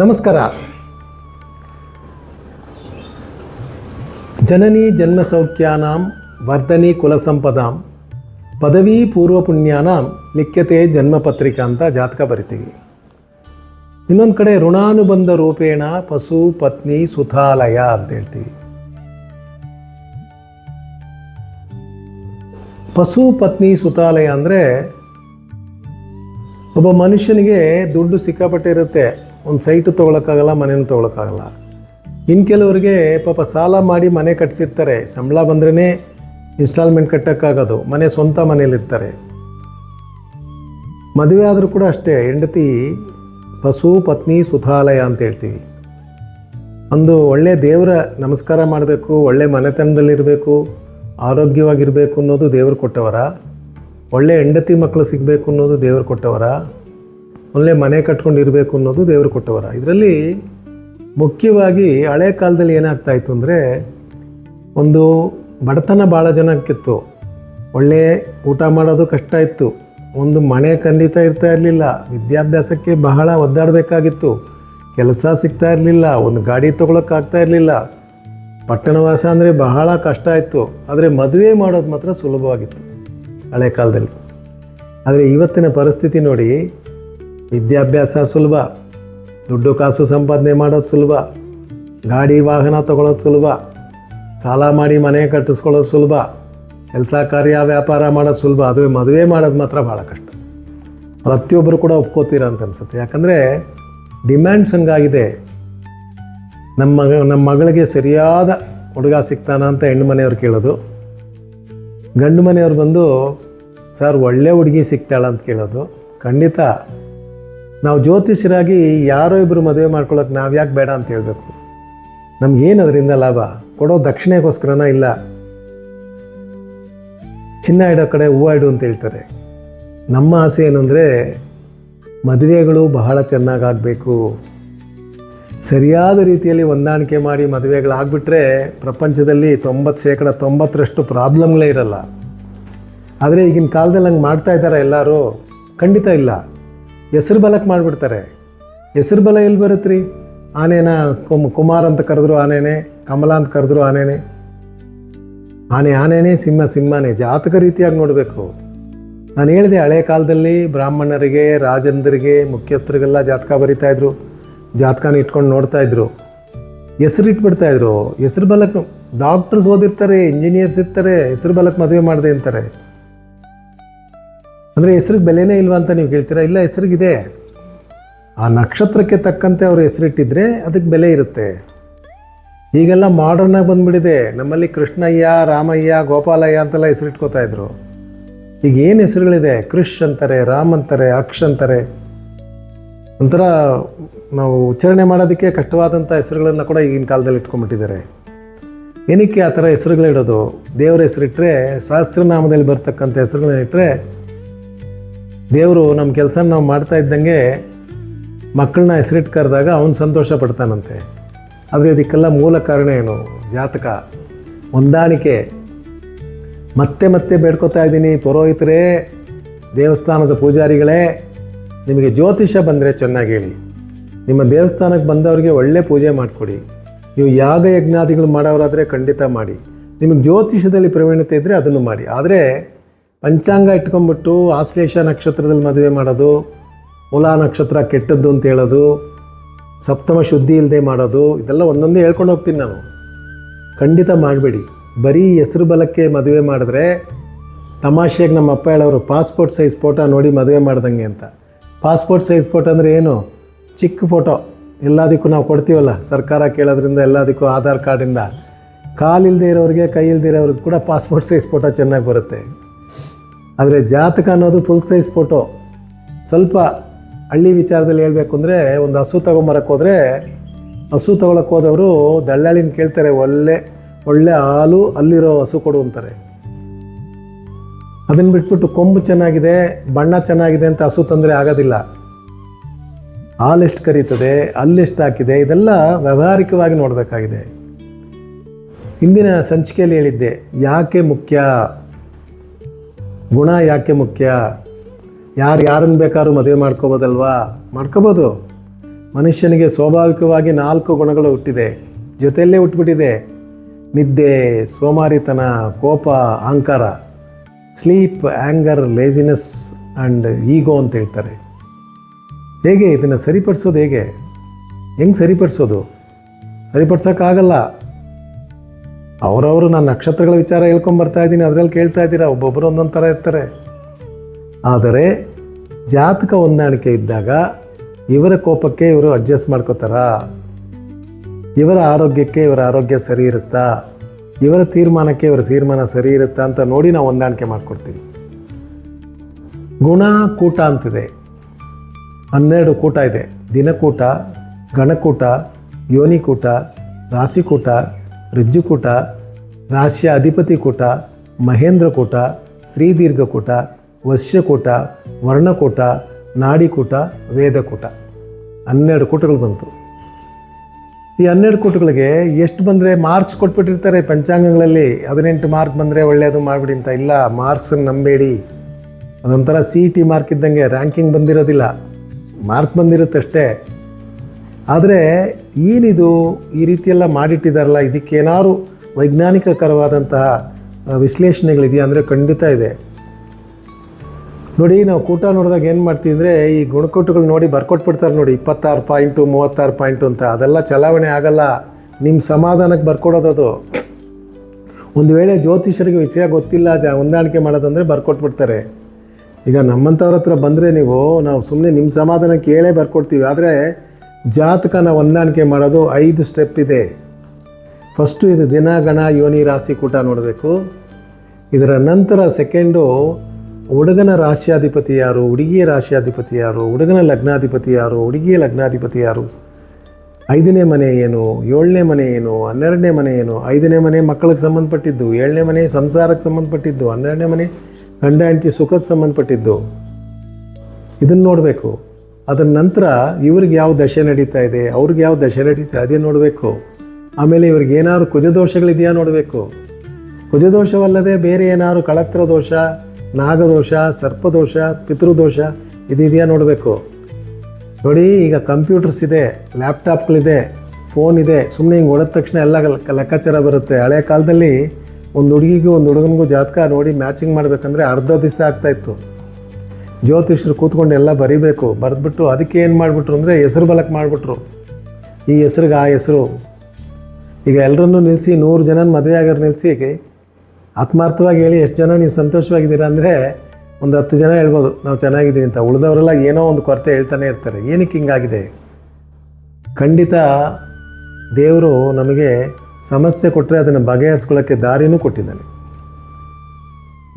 ನಮಸ್ಕಾರ. ಜನನಿ ಜನ್ಮಸೌಖ್ಯಾನಾಂ ವರ್ಧನಿ ಕುಲಸಂಪದಾಂ ಪದವಿ ಪೂರ್ವ ಪುಣ್ಯಾನಾಂ ಲಿಖ್ಯತೆ ಜನ್ಮಪತ್ರಿಕಾ ಅಂತ ಜಾತಕ ಬರಿತೀವಿ. ಇನ್ನೊಂದು ಕಡೆ ಋಣಾನುಬಂಧ ರೂಪೇಣ ಪಶು ಪತ್ನಿ ಸುತಾಲಯ ಅಂತ ಹೇಳ್ತೀವಿ. ಪಶು ಪತ್ನಿ ಸುತಾಲಯ ಅಂದರೆ ಒಬ್ಬ ಮನುಷ್ಯನಿಗೆ ದುಡ್ಡು ಸಿಕ್ಕಾಪಟ್ಟೆ ಇರುತ್ತೆ. ಒಂದು ಸೈಟು ತೊಗೊಳಕ್ಕಾಗಲ್ಲ, ಮನೇನು ತೊಗೊಳಕ್ಕಾಗಲ್ಲ. ಇನ್ನು ಕೆಲವರಿಗೆ ಪಾಪ ಸಾಲ ಮಾಡಿ ಮನೆ ಕಟ್ಸಿರ್ತಾರೆ. ಸಂಬಳ ಬಂದ್ರೇ ಇನ್ಸ್ಟಾಲ್ಮೆಂಟ್ ಕಟ್ಟೋಕ್ಕಾಗೋದು. ಮನೆ ಸ್ವಂತ ಮನೇಲಿರ್ತಾರೆ ಮದುವೆ ಆದರೂ ಕೂಡ ಅಷ್ಟೇ, ಹೆಂಡತಿ, ಪಶು, ಪತ್ನಿ ಸುಧಾಲಯ ಅಂತ ಹೇಳ್ತೀವಿ. ಒಂದು ಒಳ್ಳೆ ದೇವರ ನಮಸ್ಕಾರ ಮಾಡಬೇಕು, ಒಳ್ಳೆ ಮನೆತನದಲ್ಲಿರಬೇಕು, ಆರೋಗ್ಯವಾಗಿರಬೇಕು ಅನ್ನೋದು ದೇವರು ಕೊಟ್ಟವರ. ಒಳ್ಳೆ ಹೆಂಡತಿ ಮಕ್ಕಳು ಸಿಗಬೇಕು ಅನ್ನೋದು ದೇವರು ಕೊಟ್ಟವರ. ಒಳ್ಳೆ ಮನೆ ಕಟ್ಕೊಂಡು ಇರಬೇಕು ಅನ್ನೋದು ದೇವರು ಕೊಟ್ಟವರ ಇದರಲ್ಲಿ ಮುಖ್ಯವಾಗಿ ಹಳೆ ಕಾಲದಲ್ಲಿ ಏನಾಗ್ತಾ ಇತ್ತು ಅಂದರೆ ಒಂದು ಬಡತನ ಭಾಳ ಜನಕ್ಕಿತ್ತು ಒಳ್ಳೆ ಊಟ ಮಾಡೋದು ಕಷ್ಟ ಇತ್ತು. ಒಂದು ಮನೆ ಖಂಡಿತ ಇರ್ತಾ ಇರಲಿಲ್ಲ. ವಿದ್ಯಾಭ್ಯಾಸಕ್ಕೆ ಬಹಳ ಒದ್ದಾಡಬೇಕಾಗಿತ್ತು. ಕೆಲಸ ಸಿಗ್ತಾ ಇರಲಿಲ್ಲ. ಒಂದು ಗಾಡಿ ತೊಗೊಳಕ್ಕಾಗ್ತಾ ಇರಲಿಲ್ಲ. ಪಟ್ಟಣವಾಸ ಅಂದರೆ ಬಹಳ ಕಷ್ಟ ಇತ್ತು. ಆದರೆ ಮದುವೆ ಮಾಡೋದು ಮಾತ್ರ ಸುಲಭವಾಗಿತ್ತು ಹಳೆ ಕಾಲದಲ್ಲಿ. ಆದರೆ ಇವತ್ತಿನ ಪರಿಸ್ಥಿತಿ ನೋಡಿ ವಿದ್ಯಾಭ್ಯಾಸ ಸುಲಭ, ದುಡ್ಡು ಕಾಸು ಸಂಪಾದನೆ ಮಾಡೋದು ಸುಲಭ, ಗಾಡಿ ವಾಹನ ತಗೊಳ್ಳೋದು ಸುಲಭ, ಸಾಲ ಮಾಡಿ ಮನೆ ಕಟ್ಟಿಸ್ಕೊಳ್ಳೋದು ಸುಲಭ, ಕೆಲಸ ಕಾರ್ಯ ವ್ಯಾಪಾರ ಮಾಡೋದು ಸುಲಭ ಅದು ಮದುವೆ ಮಾಡೋದು ಮಾತ್ರ ಭಾಳ ಕಷ್ಟ. ಪ್ರತಿಯೊಬ್ಬರು ಕೂಡ ಒಪ್ಕೋತೀರ ಅಂತ ಅನ್ಸುತ್ತೆ. ಯಾಕಂದರೆ ಡಿಮ್ಯಾಂಡ್ಸ್ ಹಂಗಾಗಿದೆ. ನಮ್ಮ ಮಗ, ನಮ್ಮ ಮಗಳಿಗೆ ಸರಿಯಾದ ಹುಡುಗ ಸಿಗ್ತಾನ ಅಂತ ಹೆಣ್ಣು ಮನೆಯವ್ರು ಕೇಳೋದು. ಗಂಡು ಮನೆಯವ್ರು ಬಂದು, ಸರ್, ಒಳ್ಳೆ ಹುಡುಗಿ ಸಿಗ್ತಾಳ ಅಂತ ಕೇಳೋದು. ಖಂಡಿತ ನಾವು ಜ್ಯೋತಿಷರಾಗಿ ಯಾರೋ ಇಬ್ಬರು ಮದುವೆ ಮಾಡ್ಕೊಳ್ಳೋಕೆ ನಾವು ಯಾಕೆ ಬೇಡ ಅಂತ ಹೇಳಬೇಕು? ನಮಗೇನು ಅದರಿಂದ ಲಾಭ? ಕೊಡೋ ದಕ್ಷಿಣೆಗೋಸ್ಕರನ ಇಲ್ಲ. ಚಿನ್ನ ಇಡೋ ಕಡೆ ಹೂವು ಇಡು ಅಂತ ಹೇಳ್ತಾರೆ. ನಮ್ಮ ಆಸೆ ಏನಂದರೆ ಮದುವೆಗಳು ಬಹಳ ಚೆನ್ನಾಗಾಗಬೇಕು. ಸರಿಯಾದ ರೀತಿಯಲ್ಲಿ ಹೊಂದಾಣಿಕೆ ಮಾಡಿ ಮದುವೆಗಳಾಗ್ಬಿಟ್ರೆ ಪ್ರಪಂಚದಲ್ಲಿ ತೊಂಬತ್ತು ಶೇಕಡ ತೊಂಬತ್ತರಷ್ಟು ಪ್ರಾಬ್ಲಮ್ಗಳೇ ಇರಲ್ಲ. ಆದರೆ ಈಗಿನ ಕಾಲದಲ್ಲಿ ಹಂಗೆ ಮಾಡ್ತಾ ಇದ್ದಾರೆ ಎಲ್ಲರೂ, ಖಂಡಿತ ಇಲ್ಲ. ಹೆಸರು ಬಲಕ್ಕೆ ಮಾಡಿಬಿಡ್ತಾರೆ. ಹೆಸರು ಬಲ ಎಲ್ಲಿ ಬರುತ್ತೆ ರೀ ಆನೆನ ಕುಮ್, ಕುಮಾರ್ ಅಂತ ಕರೆದ್ರು ಆನೆನೇ, ಕಮಲ ಅಂತ ಕರೆದ್ರು ಆನೆನೇ. ಆನೆ ಆನೆನೇ, ಸಿಂಹ ಸಿಂಹನೇ, ಜಾತಕ ರೀತಿಯಾಗಿ ನೋಡಬೇಕು. ನಾನು ಹೇಳಿದೆ ಹಳೆ ಕಾಲದಲ್ಲಿ ಬ್ರಾಹ್ಮಣರಿಗೆ, ರಾಜಂದರಿಗೆ, ಮುಖ್ಯಸ್ಥರಿಗೆಲ್ಲ ಜಾತಕ ಬರಿತಾ ಇದ್ರು, ಜಾತಕನ ಇಟ್ಕೊಂಡು ನೋಡ್ತಾ ಇದ್ರು. ಹೆಸರು ಇಟ್ಬಿಡ್ತಾ ಇದ್ರು. ಹೆಸರು ಬಲಕ್ಕೆ ಡಾಕ್ಟರ್ಸ್ ಓದಿರ್ತಾರೆ ಇಂಜಿನಿಯರ್ಸ್ ಇರ್ತಾರೆ, ಹೆಸರು ಬಲಕ್ಕೆ ಮದುವೆ ಮಾಡಿದೆ ಅಂತಾರೆ. ಅಂದರೆ ಹೆಸ್ರಿಗೆ ಬೆಲೆನೇ ಇಲ್ವಾ ಅಂತ ನೀವು ಕೇಳ್ತೀರಾ? ಇಲ್ಲ, ಹೆಸರಿಗಿದೆ. ಆ ನಕ್ಷತ್ರಕ್ಕೆ ತಕ್ಕಂತೆ ಅವರು ಹೆಸರಿಟ್ಟಿದ್ರೆ ಅದಕ್ಕೆ ಬೆಲೆ ಇರುತ್ತೆ. ಈಗೆಲ್ಲ ಮಾಡರ್ನಾಗಿ ಬಂದ್ಬಿಟ್ಟಿದೆ. ನಮ್ಮಲ್ಲಿ ಕೃಷ್ಣಯ್ಯ, ರಾಮಯ್ಯ, ಗೋಪಾಲಯ್ಯ ಅಂತೆಲ್ಲ ಹೆಸರಿಟ್ಕೋತಾ ಇದ್ರು. ಈಗ ಏನು ಹೆಸರುಗಳಿದೆ? ಕೃಷ್ ಅಂತಾರೆ, ರಾಮ್ ಅಂತಾರೆ, ಅಕ್ಷ್ ಅಂತಾರೆ. ಒಂಥರ ನಾವು ಉಚ್ಚಾರಣೆ ಮಾಡೋದಕ್ಕೆ ಕಷ್ಟವಾದಂಥ ಹೆಸರುಗಳನ್ನು ಕೂಡ ಈಗಿನ ಕಾಲದಲ್ಲಿ ಇಟ್ಕೊಂಡ್ಬಿಟ್ಟಿದ್ದಾರೆ. ಏನಕ್ಕೆ ಆ ಥರ ಹೆಸರುಗಳಿಡೋದು? ದೇವರ ಹೆಸರಿಟ್ಟರೆ ಸಹಸ್ರನಾಮದಲ್ಲಿ ಬರ್ತಕ್ಕಂಥ ಹೆಸರುಗಳನ್ನ ಇಟ್ಟರೆ ದೇವರು ನಮ್ಮ ಕೆಲಸ ನಾವು ಮಾಡ್ತಾ ಇದ್ದಂಗೆ ಮಕ್ಕಳನ್ನ ಹೆಸರಿಟ್ಟು ಕರೆದಾಗ ಅವನು ಸಂತೋಷ ಪಡ್ತಾನಂತೆ. ಆದರೆ ಇದಕ್ಕೆಲ್ಲ ಮೂಲ ಕಾರಣ ಏನು? ಜಾತಕ. ಹೊಂದಾಣಿಕೆ. ಮತ್ತೆ ಮತ್ತೆ ಬೇಡ್ಕೋತಾ ಇದ್ದೀನಿ. ಪುರೋಹಿತರೇ, ದೇವಸ್ಥಾನದ ಪೂಜಾರಿಗಳೇ, ನಿಮಗೆ ಜ್ಯೋತಿಷ ಬಂದರೆ ಚೆನ್ನಾಗಿ ಹೇಳಿ. ನಿಮ್ಮ ದೇವಸ್ಥಾನಕ್ಕೆ ಬಂದವರಿಗೆ ಒಳ್ಳೆ ಪೂಜೆ ಮಾಡಿಕೊಡಿ. ನೀವು ಯಾಗ ಯಜ್ಞಾದಿಗಳು ಮಾಡೋರಾದರೆ ಖಂಡಿತ ಮಾಡಿ. ನಿಮಗೆ ಜ್ಯೋತಿಷದಲ್ಲಿ ಪ್ರವೀಣತೆ ಇದ್ದರೆ ಅದನ್ನು ಮಾಡಿ. ಆದರೆ ಪಂಚಾಂಗ ಇಟ್ಕೊಂಡ್ಬಿಟ್ಟು ಆಶ್ಲೇಷ ನಕ್ಷತ್ರದಲ್ಲಿ ಮದುವೆ ಮಾಡೋದು, ಮೂಲಾ ನಕ್ಷತ್ರ ಕೆಟ್ಟದ್ದು ಅಂತ ಹೇಳೋದು, ಸಪ್ತಮ ಶುದ್ಧಿ ಇಲ್ಲದೆ ಮಾಡೋದು, ಇದೆಲ್ಲ ಒಂದೊಂದೇ ಹೇಳ್ಕೊಂಡು ಹೋಗ್ತೀನಿ ನಾನು. ಖಂಡಿತ ಮಾಡಬೇಡಿ. ಬರೀ ಹೆಸರು ಬಲಕ್ಕೆ ಮದುವೆ ಮಾಡಿದ್ರೆ ತಮಾಷೆಗೆ ನಮ್ಮ ಅಪ್ಪ ಹೇಳೋರು ಪಾಸ್ಪೋರ್ಟ್ ಸೈಜ್ ಫೋಟೋ ನೋಡಿ ಮದುವೆ ಮಾಡ್ದಂಗೆ ಅಂತ. ಪಾಸ್ಪೋರ್ಟ್ ಸೈಜ್ ಫೋಟೋ ಅಂದರೆ ಏನು? ಚಿಕ್ಕ ಫೋಟೋ ಎಲ್ಲದಕ್ಕೂ ನಾವು ಕೊಡ್ತೀವಲ್ಲ, ಸರ್ಕಾರ ಕೇಳೋದ್ರಿಂದ, ಎಲ್ಲದಕ್ಕೂ ಆಧಾರ್ ಕಾರ್ಡಿಂದ. ಕಾಲಿಲ್ಲದೆ ಇರೋರಿಗೆ ಕೈ ಇಲ್ಲದೆ ಇರೋರಿಗೆ ಕೂಡ ಪಾಸ್ಪೋರ್ಟ್ ಸೈಜ್ ಫೋಟೋ ಚೆನ್ನಾಗಿ ಬರುತ್ತೆ. ಆದರೆ ಜಾತಕ ಅನ್ನೋದು ಫುಲ್ ಸೈಜ್ ಫೋಟೋ ಸ್ವಲ್ಪ ಹಳ್ಳಿ ವಿಚಾರದಲ್ಲಿ ಹೇಳಬೇಕು ಅಂದರೆ ಒಂದು ಹಸು ತೊಗೊಂಬರಕ್ಕೆ ಹೋದರೆ, ಹಸು ತೊಗೊಳಕ್ಕೆ ಹೋದವರು ದಳ್ಳಾಳಿನ ಕೇಳ್ತಾರೆ, ಒಳ್ಳೆ ಒಳ್ಳೆ ಹಾಲು ಅಲ್ಲಿರೋ ಹಸು ಕೊಡು ಅಂತಾರೆ. ಅದನ್ನು ಬಿಟ್ಬಿಟ್ಟು ಕೊಂಬು ಚೆನ್ನಾಗಿದೆ, ಬಣ್ಣ ಚೆನ್ನಾಗಿದೆ ಅಂತ ಹಸು ತೊಂದರೆ ಆಗೋದಿಲ್ಲ. ಹಾಲೆಷ್ಟು ಕರೀತದೆ ಅಲ್ಲೆಷ್ಟು ಹಾಕಿದೆ, ಇದೆಲ್ಲ ವ್ಯವಹಾರಿಕವಾಗಿ ನೋಡಬೇಕಾಗಿದೆ. ಹಿಂದಿನ ಸಂಚಿಕೆಯಲ್ಲಿ ಹೇಳಿದ್ದೆ, ಯಾಕೆ ಮುಖ್ಯ? ಗುಣ ಯಾಕೆ ಮುಖ್ಯ? ಯಾರು ಯಾರನ್ನು ಬೇಕಾದ್ರೂ ಮದುವೆ ಮಾಡ್ಕೋಬೋದಲ್ವಾ? ಮಾಡ್ಕೋಬೋದು. ಮನುಷ್ಯನಿಗೆ ಸ್ವಾಭಾವಿಕವಾಗಿ ನಾಲ್ಕು ಗುಣಗಳು ಹುಟ್ಟಿದೆ. ಜೊತೆಯಲ್ಲೇ ಹುಟ್ಟುಬಿಟ್ಟಿದೆ ನಿದ್ದೆ, ಸೋಮಾರಿತನ, ಕೋಪ, ಅಹಂಕಾರ, sleep anger laziness and ego ಅಂತ ಹೇಳ್ತಾರೆ. ಹೇಗೆ ಇದನ್ನು ಸರಿಪಡಿಸೋದು ಹೇಗೆ? ಹೆಂಗೆ ಸರಿಪಡಿಸೋದು? ಸರಿಪಡ್ಸೋಕ್ಕಾಗಲ್ಲ. ಅವರವರು ನಾನು ನಕ್ಷತ್ರಗಳ ವಿಚಾರ ಹೇಳ್ಕೊಂಬರ್ತಾ ಇದ್ದೀನಿ. ಅದರಲ್ಲಿ ಕೇಳ್ತಾ ಇದ್ದೀರಾ? ಒಬ್ಬೊಬ್ಬರು ಒಂದೊಂದು ಥರ ಇರ್ತಾರೆ. ಆದರೆ ಜಾತಕ ಹೊಂದಾಣಿಕೆ ಇದ್ದಾಗ ಇವರ ಕೋಪಕ್ಕೆ ಇವರು ಅಡ್ಜಸ್ಟ್ ಮಾಡ್ಕೋತಾರ? ಇವರ ಆರೋಗ್ಯಕ್ಕೆ ಇವರ ಆರೋಗ್ಯ ಸರಿ ಇರುತ್ತಾ? ಇವರ ತೀರ್ಮಾನಕ್ಕೆ ಇವರ ತೀರ್ಮಾನ ಸರಿ ಇರುತ್ತಾ ಅಂತ ನೋಡಿ ನಾವು ಹೊಂದಾಣಿಕೆ ಮಾಡಿಕೊಡ್ತೀವಿ. ಗುಣ ಕೂಟ ಅಂತಿದೆ. ಹನ್ನೆರಡು ಕೂಟ ಇದೆ. ದಿನಕೂಟ ಗಣಕೂಟ ಯೋನಿಕೂಟ, ರಾಶಿಕೂಟ ರಿಜ್ಜುಕೂಟ ರಾಶಿಯ ಅಧಿಪತಿ ಕೂಟ, ಮಹೇಂದ್ರ ಕೂಟ ಸ್ತ್ರೀದೀರ್ಘಕೂಟ ವಶ್ಯಕೂಟ ವರ್ಣಕೂಟ ನಾಡಿಕೂಟ ವೇದಕೂಟ ಹನ್ನೆರಡು ಕೂಟಗಳು ಬಂತು. ಈ ಹನ್ನೆರಡು ಕೂಟಗಳಿಗೆ ಎಷ್ಟು ಬಂದರೆ ಮಾರ್ಕ್ಸ್ ಕೊಟ್ಬಿಟ್ಟಿರ್ತಾರೆ ಪಂಚಾಂಗಗಳಲ್ಲಿ? ಹದಿನೆಂಟು ಮಾರ್ಕ್ ಬಂದರೆ ಒಳ್ಳೆಯದು ಮಾಡಿಬಿಡಿ ಅಂತ. ಇಲ್ಲ, ಮಾರ್ಕ್ಸನ್ನು ನಂಬೇಡಿ. ಅದೊಂಥರ ಸಿ ಇ ಟಿ ಮಾರ್ಕ್ ಇದ್ದಂಗೆ ರ್ಯಾಂಕಿಂಗ್ ಬಂದಿರೋದಿಲ್ಲ. ಮಾರ್ಕ್ ಬಂದಿರುತ್ತಷ್ಟೇ. ಆದರೆ ಏನಿದು ಈ ರೀತಿಯೆಲ್ಲ ಮಾಡಿಟ್ಟಿದ್ದಾರಲ್ಲ ಇದಕ್ಕೇನಾದ್ರು ವೈಜ್ಞಾನಿಕಕರವಾದಂತಹ ವಿಶ್ಲೇಷಣೆಗಳಿದೆಯಾ ಅಂದರೆ ಖಂಡಿತ ಇದೆ. ನೋಡಿ, ನಾವು ಕೂಟ ನೋಡಿದಾಗ ಏನು ಮಾಡ್ತೀವಿ ಅಂದರೆ, ಈ ಗುಣಕೋಟುಗಳು ನೋಡಿ ಬರ್ಕೊಟ್ಬಿಡ್ತಾರೆ ನೋಡಿ, ಇಪ್ಪತ್ತಾರು ಪಾಯಿಂಟು, ಮೂವತ್ತಾರು ಪಾಯಿಂಟು ಅಂತ. ಅದೆಲ್ಲ ಚಲಾವಣೆ ಆಗಲ್ಲ. ನಿಮ್ಮ ಸಮಾಧಾನಕ್ಕೆ ಬರ್ಕೊಡೋದದು ಒಂದು ವೇಳೆ ಜ್ಯೋತಿಷರಿಗೆ ವಿಷಯ ಗೊತ್ತಿಲ್ಲ, ಜ, ಹೊಂದಾಣಿಕೆ ಮಾಡೋದಂದರೆ ಬರ್ಕೊಟ್ಬಿಡ್ತಾರೆ. ಈಗ ನಮ್ಮಂಥವ್ರ ಹತ್ರ ಬಂದರೆ ನೀವು, ನಾವು ಸುಮ್ಮನೆ ನಿಮ್ಮ ಸಮಾಧಾನ ಕೇಳೇ ಬರ್ಕೊಡ್ತೀವಿ. ಆದರೆ ಜಾತಕನ ಹೊಂದಾಣಿಕೆ ಮಾಡೋದು ಐದು ಸ್ಟೆಪ್ ಇದೆ. ಫಸ್ಟು ಇದು ದಿನ, ಗಣ, ಯೋನಿ, ರಾಶಿ, ಕೂಟ ನೋಡಬೇಕು. ಇದರ ನಂತರ ಸೆಕೆಂಡು ಹುಡುಗನ ರಾಶ್ಯಾಧಿಪತಿ ಯಾರು, ಹುಡುಗಿಯ ರಾಶ್ಯಾಧಿಪತಿ ಯಾರು, ಹುಡುಗನ ಲಗ್ನಾಧಿಪತಿ ಯಾರು, ಹುಡುಗಿಯ ಲಗ್ನಾಧಿಪತಿ ಯಾರು? ಐದನೇ ಮನೆ ಏನು, ಏಳನೇ ಮನೆ ಏನು, ಹನ್ನೆರಡನೇ ಮನೆ ಏನು? ಐದನೇ ಮನೆ ಮಕ್ಕಳಿಗೆ ಸಂಬಂಧಪಟ್ಟಿದ್ದು, ಏಳನೇ ಮನೆ ಸಂಸಾರಕ್ಕೆ ಸಂಬಂಧಪಟ್ಟಿದ್ದು, ಹನ್ನೆರಡನೇ ಮನೆ ಗಂಡ, ಹೆಂಡತಿ, ಸುಖಕ್ಕೆ ಸಂಬಂಧಪಟ್ಟಿದ್ದು. ಇದನ್ನು ನೋಡಬೇಕು. ಅದರ ನಂತರ ಇವ್ರಿಗೆ ಯಾವ ದಶೆ ನಡೀತಾ ಇದೆ, ಅವ್ರಿಗೆ ಯಾವ ದಶೆ ನಡೀತಾ ಅದೇ ನೋಡಬೇಕು. ಆಮೇಲೆ ಇವ್ರಿಗೆ ಏನಾದ್ರು ಕುಜದೋಷಗಳಿದೆಯಾ ನೋಡಬೇಕು. ಕುಜದೋಷವಲ್ಲದೆ ಬೇರೆ ಏನಾದ್ರು ಕಳತ್ರ ದೋಷ, ನಾಗದೋಷ, ಸರ್ಪದೋಷ, ಪಿತೃದೋಷ ಇದೆಯಾ ನೋಡಬೇಕು. ನೋಡಿ, ಈಗ ಕಂಪ್ಯೂಟರ್ಸ್ ಇದೆ, ಲ್ಯಾಪ್ಟಾಪ್ಗಳಿದೆ, ಫೋನ್ ಇದೆ ಸುಮ್ಮನೆ ಹಿಂಗೆ ಹೊಡೆದ ತಕ್ಷಣ ಎಲ್ಲ ಲೆಕ್ಕ- ಲೆಕ್ಕಾಚಾರ ಬರುತ್ತೆ. ಹಳೆ ಕಾಲದಲ್ಲಿ ಒಂದು ಹುಡುಗಿಗೂ ಒಂದು ಹುಡುಗನಿಗೂ ಜಾತಕ ನೋಡಿ ಮ್ಯಾಚಿಂಗ್ ಮಾಡಬೇಕಂದ್ರೆ ಅರ್ಧ ದಿವಸ ಆಗ್ತಾಯಿತ್ತು ಜ್ಯೋತಿಷರು ಕೂತ್ಕೊಂಡು ಎಲ್ಲ ಬರಿಬೇಕು. ಬರೆದ್ಬಿಟ್ಟು ಅದಕ್ಕೆ ಏನು ಮಾಡಿಬಿಟ್ರು ಅಂದರೆ ಹೆಸರು ಬಲಕ್ಕೆ ಮಾಡಿಬಿಟ್ರು. ಈ ಹೆಸ್ರಿಗೆ ಆ ಹೆಸರು. ಈಗ ಎಲ್ಲರನ್ನೂ ನಿಲ್ಲಿಸಿ ನೂರು ಜನನ ಮದುವೆ ಆಗೋರು ನಿಲ್ಲಿಸಿ ಆತ್ಮಾರ್ಥವಾಗಿ ಹೇಳಿ ಎಷ್ಟು ಜನ ನೀವು ಸಂತೋಷವಾಗಿದ್ದೀರಾ ಅಂದರೆ ಒಂದು ಹತ್ತು ಜನ ಹೇಳ್ಬೋದು, ನಾವು ಚೆನ್ನಾಗಿದ್ದೀವಿ ಅಂತ. ಉಳಿದವರೆಲ್ಲ ಏನೋ ಒಂದು ಕೊರತೆ ಹೇಳ್ತಾನೆ ಇರ್ತಾರೆ. ಏನಕ್ಕೆ ಹಿಂಗಾಗಿದೆ? ಖಂಡಿತ ದೇವರು ನಮಗೆ ಸಮಸ್ಯೆ ಕೊಟ್ಟರೆ ಅದನ್ನು ಬಗೆಹರಿಸ್ಕೊಳ್ಳೋಕ್ಕೆ ದಾರಿನೂ ಕೊಟ್ಟಿದ್ದಾನೆ.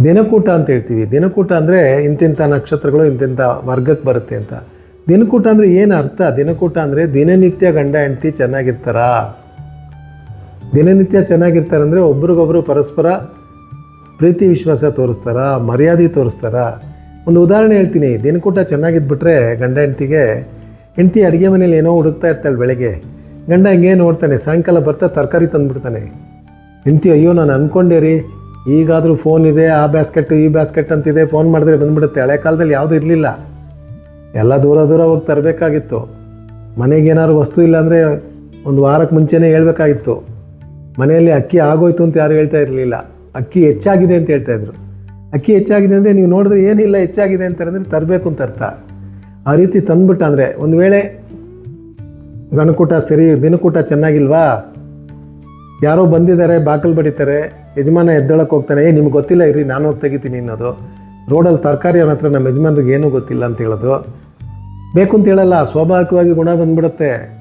ದಿನಕೂಟ ಅಂತ ಹೇಳ್ತೀವಿ. ದಿನಕೂಟ ಅಂದರೆ ಇಂತಿಂಥ ನಕ್ಷತ್ರಗಳು ಇಂತಿಂಥ ವರ್ಗಕ್ಕೆ ಬರುತ್ತೆ ಅಂತ. ದಿನಕೂಟ ಅಂದರೆ ಏನು ಅರ್ಥ? ದಿನಕೂಟ ಅಂದರೆ ದಿನನಿತ್ಯ ಗಂಡ ಹೆಂಡತಿ ಚೆನ್ನಾಗಿರ್ತಾರಾ? ದಿನನಿತ್ಯ ಚೆನ್ನಾಗಿರ್ತಾರೆ ಅಂದರೆ ಒಬ್ರಿಗೊಬ್ರು ಪರಸ್ಪರ ಪ್ರೀತಿ ವಿಶ್ವಾಸ ತೋರಿಸ್ತಾರ? ಮರ್ಯಾದೆ ತೋರಿಸ್ತಾರ? ಒಂದು ಉದಾಹರಣೆ ಹೇಳ್ತೀನಿ. ದಿನಕೂಟ ಚೆನ್ನಾಗಿದ್ಬಿಟ್ರೆ ಗಂಡ ಹೆಂಡ್ತಿಗೆ ಹೆಂಡ್ತಿ ಅಡುಗೆ ಮನೇಲಿ ಏನೋ ಹುಡುಕ್ತಾ ಇರ್ತಾಳೆ ಬೆಳಗ್ಗೆ. ಗಂಡ ಹಿಂಗೆ ನೋಡ್ತಾನೆ. ಸಾಯಂಕಾಲ ಬರ್ತಾ ತರಕಾರಿ ತಂದುಬಿಡ್ತಾನೆ. ಹೆಂಡ್ತಿ, ಅಯ್ಯೋ, ನಾನು ಅಂದ್ಕೊಂಡೆ ರೀ. ಈಗಾದರೂ ಫೋನ್ ಇದೆ, ಆ ಬ್ಯಾಸ್ಕೆಟ್ ಈ ಬ್ಯಾಸ್ಕೆಟ್ ಅಂತಿದೆ ಫೋನ್ ಮಾಡಿದ್ರೆ ಬಂದ್ಬಿಡುತ್ತೆ. ಹಳೆ ಕಾಲದಲ್ಲಿ ಯಾವುದೂ ಇರಲಿಲ್ಲ. ಎಲ್ಲ ದೂರ ದೂರ ಹೋಗಿ ತರಬೇಕಾಗಿತ್ತು. ಮನೆಗೆ ಏನಾದ್ರು ವಸ್ತು ಇಲ್ಲ ಅಂದರೆ ಒಂದು ವಾರಕ್ಕೆ ಮುಂಚೆನೇ ಹೇಳ್ಬೇಕಾಗಿತ್ತು. ಮನೆಯಲ್ಲಿ ಅಕ್ಕಿ ಆಗೋಯ್ತು ಅಂತ ಯಾರು ಹೇಳ್ತಾ ಇರಲಿಲ್ಲ. ಅಕ್ಕಿ ಹೆಚ್ಚಾಗಿದೆ ಅಂತ ಹೇಳ್ತಾ ಇದ್ರು. ಅಕ್ಕಿ ಹೆಚ್ಚಾಗಿದೆ ಅಂದರೆ ನೀವು ನೋಡಿದ್ರೆ ಏನಿಲ್ಲ, ಹೆಚ್ಚಾಗಿದೆ ಅಂತಾರೆ ತರಬೇಕು ಅಂತ ಅರ್ಥ. ಆ ರೀತಿ ತಂದ್ಬಿಟ್ಟ ಅಂದರೆ ಒಂದು ವೇಳೆ ಗಣಕೂಟ ಸರಿ ದಿನಕೂಟ ಚೆನ್ನಾಗಿಲ್ವಾ? ಯಾರೋ ಬಂದಿದ್ದಾರೆ, ಬಾಕಲ್ ಬಡಿತಾರೆ, ಯಜಮಾನ ಎದ್ದೊಳಕ್ಕೆ ಹೋಗ್ತಾನೆ, ಏ, ನಿಮ್ಗೆ ಗೊತ್ತಿಲ್ಲ ಇರಿ ನಾನು ಹೋಗಿ ತೆಗಿತೀನಿ ಅನ್ನೋದು. ರೋಡಲ್ಲಿ ತರಕಾರಿ ಅವನ ಹತ್ರ ನಮ್ಮ ಯಜಮಾನ್ರಿಗೆ ಏನೂ ಗೊತ್ತಿಲ್ಲ ಅಂತ ಹೇಳೋದು. ಬೇಕು ಅಂತ ಹೇಳಲ್ಲ, ಸ್ವಾಭಾವಿಕವಾಗಿ ಗುಣ ಬಂದ್ಬಿಡುತ್ತೆ.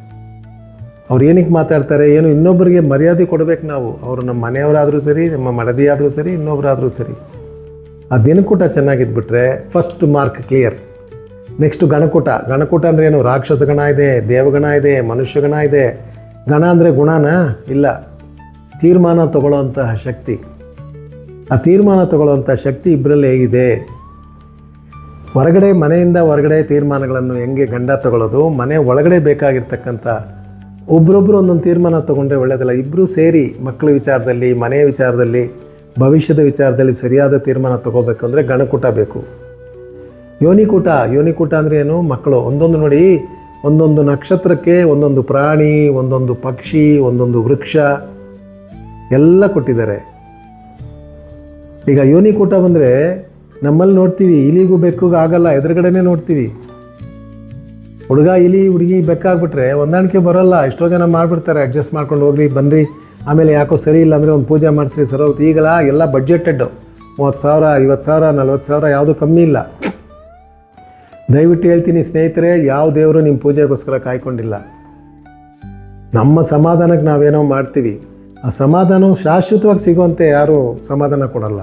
ಅವ್ರು ಏನಕ್ಕೆ ಮಾತಾಡ್ತಾರೆ, ಏನು ಇನ್ನೊಬ್ಬರಿಗೆ ಮರ್ಯಾದೆ ಕೊಡಬೇಕು ನಾವು. ಅವರು ನಮ್ಮ ಮನೆಯವರಾದರೂ ಸರಿ, ನಮ್ಮ ಮಡದಿಯಾದರೂ ಸರಿ ಇನ್ನೊಬ್ಬರಾದರೂ ಸರಿ. ಆ ದಿನಕೂಟ ಚೆನ್ನಾಗಿದ್ಬಿಟ್ರೆ ಫಸ್ಟ್ ಮಾರ್ಕ್ ಕ್ಲಿಯರ್ ನೆಕ್ಸ್ಟ್ ಗಣಕೂಟ ಗಣಕೂಟ ಅಂದ್ರೆ ಏನು? ರಾಕ್ಷಸ ಗಣ ಇದೆ, ದೇವಗಣ ಇದೆ, ಮನುಷ್ಯ ಗಣ ಇದೆ. ಗಣ ಅಂದರೆ ಗುಣನಾ? ಇಲ್ಲ. ತೀರ್ಮಾನ ತಗೊಳ್ಳೋಂತಹ ಶಕ್ತಿ. ಆ ತೀರ್ಮಾನ ತಗೊಳ್ಳೋಂಥ ಶಕ್ತಿ ಇಬ್ಬರಲ್ಲಿ ಹೇಗಿದೆ? ಹೊರಗಡೆ ಮನೆಯಿಂದ ಹೊರಗಡೆ ತೀರ್ಮಾನಗಳನ್ನು ಹೆಂಗೆ ಗಂಡ ತಗೊಳ್ಳೋದು? ಮನೆ ಒಳಗಡೆ ಬೇಕಾಗಿರ್ತಕ್ಕಂಥ ಒಬ್ರೊಬ್ರು ಒಂದೊಂದು ತೀರ್ಮಾನ ತೊಗೊಂಡ್ರೆ ಒಳ್ಳೆಯದಲ್ಲ. ಇಬ್ಬರು ಸೇರಿ ಮಕ್ಕಳ ವಿಚಾರದಲ್ಲಿ, ಮನೆಯ ವಿಚಾರದಲ್ಲಿ, ಭವಿಷ್ಯದ ವಿಚಾರದಲ್ಲಿ ಸರಿಯಾದ ತೀರ್ಮಾನ ತಗೋಬೇಕಂದ್ರೆ ಗಣಕೂಟ ಬೇಕು. ಯೋನಿಕೂಟ. ಯೋನಿಕೂಟ ಅಂದರೆ ಏನು? ಮಕ್ಕಳು ಒಂದೊಂದು ನೋಡಿ, ಒಂದೊಂದು ನಕ್ಷತ್ರಕ್ಕೆ ಒಂದೊಂದು ಪ್ರಾಣಿ, ಒಂದೊಂದು ಪಕ್ಷಿ, ಒಂದೊಂದು ವೃಕ್ಷ ಎಲ್ಲ ಕೊಟ್ಟಿದ್ದಾರೆ. ಈಗ ಯೋನಿ ಕೂಟ ಬಂದರೆ ನಮ್ಮಲ್ಲಿ ನೋಡ್ತೀವಿ, ಇಲಿಗೂ ಬೆಕ್ಕಗೂ ಆಗಲ್ಲ, ಎದುರುಗಡೆನೇ ನೋಡ್ತೀವಿ. ಹುಡುಗ, ಇಲಿ, ಹುಡುಗಿ ಬೆಕ್ಕಾಗ್ಬಿಟ್ರೆ ಹೊಂದಾಣಿಕೆ ಬರೋಲ್ಲ, ಎಷ್ಟೋ ಜನ ಮಾಡಿಬಿಡ್ತಾರೆ ಅಡ್ಜಸ್ಟ್ ಮಾಡ್ಕೊಂಡು ಹೋಗ್ರಿ ಬನ್ನಿರಿ ಆಮೇಲೆ ಯಾಕೋ ಸರಿ ಇಲ್ಲ ಅಂದರೆ ಒಂದು ಪೂಜೆ ಮಾಡಿಸ್ರಿ ಸರ್ ಹೋಗ್ತು ಈಗಲ್ಲ ಎಲ್ಲ ಬಜೆಟೆಡ್ಡು ಮೂವತ್ತು ಸಾವಿರ, ಐವತ್ತು ಸಾವಿರ, ನಲ್ವತ್ತು ಸಾವಿರ ಯಾವುದು ಕಮ್ಮಿ ಇಲ್ಲ. ದಯವಿಟ್ಟು ಹೇಳ್ತೀನಿ ಸ್ನೇಹಿತರೆ, ಯಾವ ದೇವರು ನಿಮ್ಮ ಪೂಜೆಗೋಸ್ಕರ ಕಾಯ್ಕೊಂಡಿಲ್ಲ. ನಮ್ಮ ಸಮಾಧಾನಕ್ಕೆ ನಾವೇನೋ ಮಾಡ್ತೀವಿ. ಆ ಸಮಾಧಾನವು ಶಾಶ್ವತವಾಗಿ ಸಿಗುವಂತೆ ಯಾರೂ ಸಮಾಧಾನ ಕೊಡಲ್ಲ.